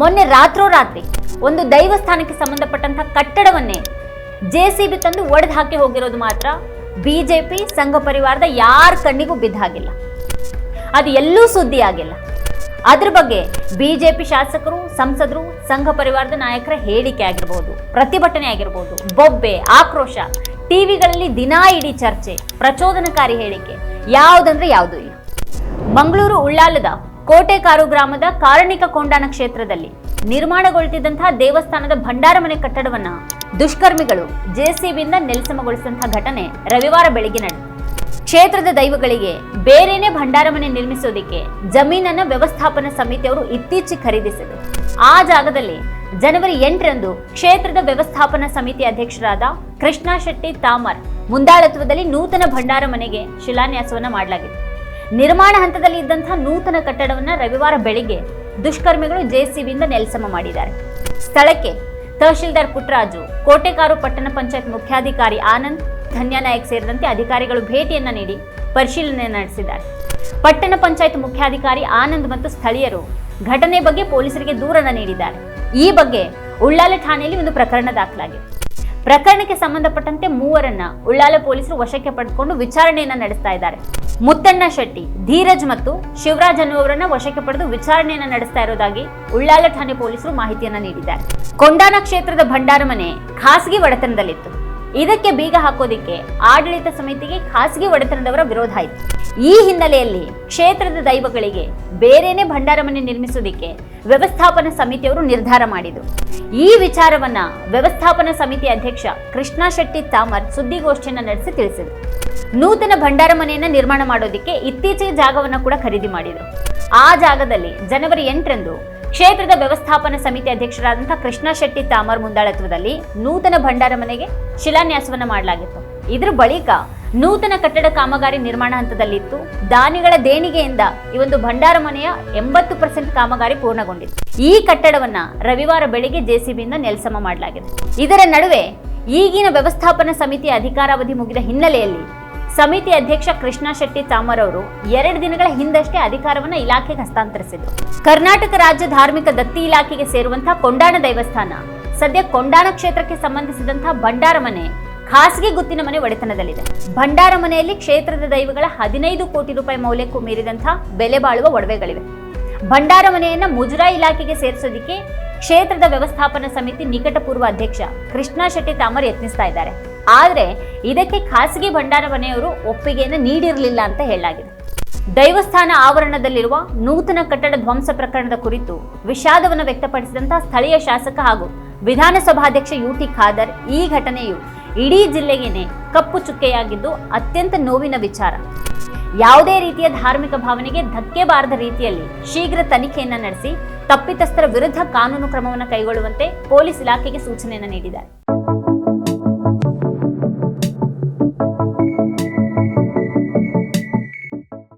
ಮೊನ್ನೆ ರಾತ್ರೋರಾತ್ರಿ ಒಂದು ದೈವಸ್ಥಾನಕ್ಕೆ ಸಂಬಂಧಪಟ್ಟಂತಹ ಕಟ್ಟಡವನ್ನೇ ಜೆ ಸಿ ಬಿ ತಂದು ಒಡೆದು ಹಾಕಿ ಹೋಗಿರೋದು ಮಾತ್ರ ಬಿಜೆಪಿ ಸಂಘ ಪರಿವಾರದ ಯಾರ ಕಣ್ಣಿಗೂ ಬಿದ್ದಾಗಿಲ್ಲ. ಅದು ಎಲ್ಲೂ ಸುದ್ದಿ ಆಗಿಲ್ಲ. ಅದ್ರ ಬಗ್ಗೆ ಬಿಜೆಪಿ ಶಾಸಕರು, ಸಂಸದರು, ಸಂಘ ಪರಿವಾರದ ನಾಯಕರ ಹೇಳಿಕೆ ಆಗಿರ್ಬೋದು, ಪ್ರತಿಭಟನೆ ಆಗಿರ್ಬೋದು, ಬೊಬ್ಬೆ, ಆಕ್ರೋಶ ಟಿವಿಗಳಲ್ಲಿ ದಿನಾ ಇಡೀ ಚರ್ಚೆ, ಪ್ರಚೋದನಕಾರಿ ಹೇಳಿಕೆ ಯಾವುದಂದ್ರೆ ಯಾವುದೂ ಇಲ್ಲ. ಮಂಗಳೂರು ಉಳ್ಳಾಲದ ಕೋಟೆಕಾರು ಗ್ರಾಮದ ಕಾರಣಿಕ ಕೊಂಡಾನ ಕ್ಷೇತ್ರದಲ್ಲಿ ನಿರ್ಮಾಣಗೊಳ್ತಿದ್ದಂತಹ ದೇವಸ್ಥಾನದ ಭಂಡಾರ ಮನೆ ಕಟ್ಟಡವನ್ನ ದುಷ್ಕರ್ಮಿಗಳು ಜೆಸಿಬಿಯಿಂದ ನೆಲಸಮಗೊಳಿಸಿದಂತಹ ಘಟನೆ ರವಿವಾರ ಬೆಳಿಗ್ಗೆ ಕ್ಷೇತ್ರದ ದೈವಗಳಿಗೆ ಬೇರೆನೆ ಭಂಡಾರ ಮನೆ ನಿರ್ಮಿಸೋದಿಕ್ಕೆ ಜಮೀನನ್ನ ವ್ಯವಸ್ಥಾಪನಾ ಸಮಿತಿಯವರು ಇತ್ತೀಚೆಗೆ ಖರೀದಿಸಿದರು. ಆ ಜಾಗದಲ್ಲಿ ಜನವರಿ ಎಂಟರಂದು ಕ್ಷೇತ್ರದ ವ್ಯವಸ್ಥಾಪನಾ ಸಮಿತಿ ಅಧ್ಯಕ್ಷರಾದ ಕೃಷ್ಣ ಶೆಟ್ಟಿ ತಾಮರ್ ಮುಂದಾಳತ್ವದಲ್ಲಿ ನೂತನ ಭಂಡಾರ ಮನೆಗೆ ಶಿಲಾನ್ಯಾಸವನ್ನ ಮಾಡಲಾಗಿದೆ ನಿರ್ಮಾಣ ಹಂತದಲ್ಲಿ ಇದ್ದಂತಹ ನೂತನ ಕಟ್ಟಡವನ್ನ ರವಿವಾರ ಬೆಳಿಗ್ಗೆ ದುಷ್ಕರ್ಮಿಗಳು ಜೆಸಿಬಿಯಿಂದ ನೆಲಸಮ ಮಾಡಿದ್ದಾರೆ. ಸ್ಥಳಕ್ಕೆ ತಹಶೀಲ್ದಾರ್ ಪುಟ್ಟರಾಜು ಕೋಟೆಕಾರು ಪಟ್ಟಣ ಪಂಚಾಯತ್ ಮುಖ್ಯಾಧಿಕಾರಿ ಆನಂದ್ ಧನ್ಯಾನಾಯಕ್ ಸೇರಿದಂತೆ ಅಧಿಕಾರಿಗಳು ಭೇಟಿಯನ್ನ ನೀಡಿ ಪರಿಶೀಲನೆ ನಡೆಸಿದ್ದಾರೆ. ಪಟ್ಟಣ ಪಂಚಾಯತ್ ಮುಖ್ಯಾಧಿಕಾರಿ ಆನಂದ್ ಮತ್ತು ಸ್ಥಳೀಯರು ಘಟನೆ ಬಗ್ಗೆ ಪೊಲೀಸರಿಗೆ ದೂರನ್ನು ನೀಡಿದ್ದಾರೆ. ಈ ಬಗ್ಗೆ ಉಳ್ಳಾಲೆ ಠಾಣೆಯಲ್ಲಿ ಒಂದು ಪ್ರಕರಣ ದಾಖಲಾಗಿದೆ. ಪ್ರಕರಣಕ್ಕೆ ಸಂಬಂಧಪಟ್ಟಂತೆ ಮೂವರನ್ನ ಉಳ್ಳಾಲ ಪೊಲೀಸರು ವಶಕ್ಕೆ ಪಡೆದುಕೊಂಡು ವಿಚಾರಣೆಯನ್ನ ನಡೆಸ್ತಾ ಇದ್ದಾರೆ. ಮುತ್ತಣ್ಣ ಶೆಟ್ಟಿ, ಧೀರಜ್ ಮತ್ತು ಶಿವರಾಜ್ ಅನ್ನುವರನ್ನ ವಶಕ್ಕೆ ಪಡೆದು ವಿಚಾರಣೆಯನ್ನ ನಡೆಸ್ತಾ ಇರೋದಾಗಿ ಉಳ್ಳಾಲ ಠಾಣೆ ಪೊಲೀಸರು ಮಾಹಿತಿಯನ್ನ ನೀಡಿದ್ದಾರೆ. ಕೊಂಡಾನ ಕ್ಷೇತ್ರದ ಭಂಡಾರ ಮನೆ ಖಾಸಗಿ ಒಡೆತನದಲ್ಲಿತ್ತು. ಇದಕ್ಕೆ ಬೀಗ ಹಾಕೋದಿಕ್ಕೆ ಆಡಳಿತ ಸಮಿತಿಗೆ ಖಾಸಗಿ ಒಡೆತನದವರ ವಿರೋಧ ಆಯಿತು. ಈ ಹಿನ್ನೆಲೆಯಲ್ಲಿ ಕ್ಷೇತ್ರದ ದೈವಗಳಿಗೆ ಬೇರೆನೆ ಭಂಡಾರ ಮನೆ ನಿರ್ಮಿಸೋದಿಕ್ಕೆ ವ್ಯವಸ್ಥಾಪನಾ ಸಮಿತಿಯವರು ನಿರ್ಧಾರ ಮಾಡಿದರು. ಈ ವಿಚಾರವನ್ನ ವ್ಯವಸ್ಥಾಪನಾ ಸಮಿತಿ ಅಧ್ಯಕ್ಷ ಕೃಷ್ಣ ಶೆಟ್ಟಿ ತಾಮರ್ ಸುದ್ದಿಗೋಷ್ಠಿಯನ್ನ ನಡೆಸಿ ತಿಳಿಸಿದರು. ನೂತನ ಭಂಡಾರ ಮನೆಯನ್ನ ನಿರ್ಮಾಣ ಮಾಡೋದಿಕ್ಕೆ ಇತ್ತೀಚೆಗೆ ಜಾಗವನ್ನ ಕೂಡ ಖರೀದಿ ಮಾಡಿದರು. ಆ ಜಾಗದಲ್ಲಿ ಜನವರಿ ಎಂಟರಂದು ಕ್ಷೇತ್ರದ ವ್ಯವಸ್ಥಾಪನಾ ಸಮಿತಿ ಅಧ್ಯಕ್ಷರಾದಂತಹ ಕೃಷ್ಣ ಶೆಟ್ಟಿ ತಾಮರ್ ಮುಂದಾಳತ್ವದಲ್ಲಿ ನೂತನ ಭಂಡಾರ ಮನೆಗೆ ಶಿಲಾನ್ಯಾಸವನ್ನ ಮಾಡಲಾಗಿತ್ತು. ಇದ್ರ ಬಳಿಕ ನೂತನ ಕಟ್ಟಡ ಕಾಮಗಾರಿ ನಿರ್ಮಾಣ ಹಂತದಲ್ಲಿತ್ತು. ದಾನಿಗಳ ದೇಣಿಗೆಯಿಂದ ಈ ಒಂದು ಭಂಡಾರ ಮನೆಯ ಎಂಬತ್ತು ಪರ್ಸೆಂಟ್ ಕಾಮಗಾರಿ ಪೂರ್ಣಗೊಂಡಿತ್ತು. ಈ ಕಟ್ಟಡವನ್ನ ರವಿವಾರ ಬೆಳಿಗ್ಗೆ ಜೆಸಿಬಿಯಿಂದ ನೆಲಸಮ ಮಾಡಲಾಗಿದೆ. ಇದರ ನಡುವೆ ಈಗಿನ ವ್ಯವಸ್ಥಾಪನಾ ಸಮಿತಿಯ ಅಧಿಕಾರಾವಧಿ ಮುಗಿದ ಹಿನ್ನೆಲೆಯಲ್ಲಿ ಸಮಿತಿ ಅಧ್ಯಕ್ಷ ಕೃಷ್ಣ ಶೆಟ್ಟಿ ತಾಮರ್ ಅವರು ಎರಡು ದಿನಗಳ ಹಿಂದಷ್ಟೇ ಅಧಿಕಾರವನ್ನು ಇಲಾಖೆಗೆ ಹಸ್ತಾಂತರಿಸಿದರು. ಕರ್ನಾಟಕ ರಾಜ್ಯ ಧಾರ್ಮಿಕ ದತ್ತಿ ಇಲಾಖೆಗೆ ಸೇರುವಂತಹ ಕೊಂಡಾಣ ದೇವಸ್ಥಾನ, ಸದ್ಯ ಕೊಂಡಾಣ ಕ್ಷೇತ್ರಕ್ಕೆ ಸಂಬಂಧಿಸಿದಂತಹ ಭಂಡಾರ ಮನೆ ಖಾಸಗಿ ಗುತ್ತಿನ ಮನೆ ಒಡೆತನದಲ್ಲಿದೆ. ಭಂಡಾರ ಮನೆಯಲ್ಲಿ ಕ್ಷೇತ್ರದ ದೈವಗಳ ಹದಿನೈದು ಕೋಟಿ ರೂಪಾಯಿ ಮೌಲ್ಯಕ್ಕೂ ಮೀರಿದಂತಹ ಬೆಲೆ ಬಾಳುವ ಒಡವೆಗಳಿವೆ. ಭಂಡಾರ ಮನೆಯನ್ನ ಮುಜರಾಯಿ ಇಲಾಖೆಗೆ ಸೇರಿಸೋದಿಕ್ಕೆ ಕ್ಷೇತ್ರದ ವ್ಯವಸ್ಥಾಪನಾ ಸಮಿತಿ ನಿಕಟಪೂರ್ವ ಅಧ್ಯಕ್ಷ ಕೃಷ್ಣ ಶೆಟ್ಟಿ ತಾಮರ್ ಯತ್ನಿಸ್ತಾ ಇದ್ದಾರೆ. ಆದ್ರೆ ಇದಕ್ಕೆ ಖಾಸಗಿ ಭಂಡಾರ ಮನೆಯವರು ಒಪ್ಪಿಗೆಯನ್ನು ನೀಡಿರಲಿಲ್ಲ ಅಂತ ಹೇಳಲಾಗಿದೆ. ದೈವಸ್ಥಾನ ಆವರಣದಲ್ಲಿರುವ ನೂತನ ಕಟ್ಟಡ ಧ್ವಂಸ ಪ್ರಕರಣದ ಕುರಿತು ವಿಷಾದವನ್ನು ವ್ಯಕ್ತಪಡಿಸಿದಂತಹ ಸ್ಥಳೀಯ ಶಾಸಕ ಹಾಗೂ ವಿಧಾನಸಭಾಧ್ಯಕ್ಷ ಯು ಟಿ ಖಾದರ್ ಈ ಘಟನೆಯು ಇಡೀ ಜಿಲ್ಲೆಗೇನೆ ಕಪ್ಪು ಚುಕ್ಕೆಯಾಗಿದ್ದು ಅತ್ಯಂತ ನೋವಿನ ವಿಚಾರ. ಯಾವುದೇ ರೀತಿಯ ಧಾರ್ಮಿಕ ಭಾವನೆಗೆ ಧಕ್ಕೆ ಬಾರದ ರೀತಿಯಲ್ಲಿ ಶೀಘ್ರ ತನಿಖೆಯನ್ನು ನಡೆಸಿ ತಪ್ಪಿತಸ್ಥರ ವಿರುದ್ಧ ಕಾನೂನು ಕ್ರಮವನ್ನು ಕೈಗೊಳ್ಳುವಂತೆ ಪೊಲೀಸ್ ಇಲಾಖೆಗೆ ಸೂಚನೆಯನ್ನು ನೀಡಿದ್ದಾರೆ.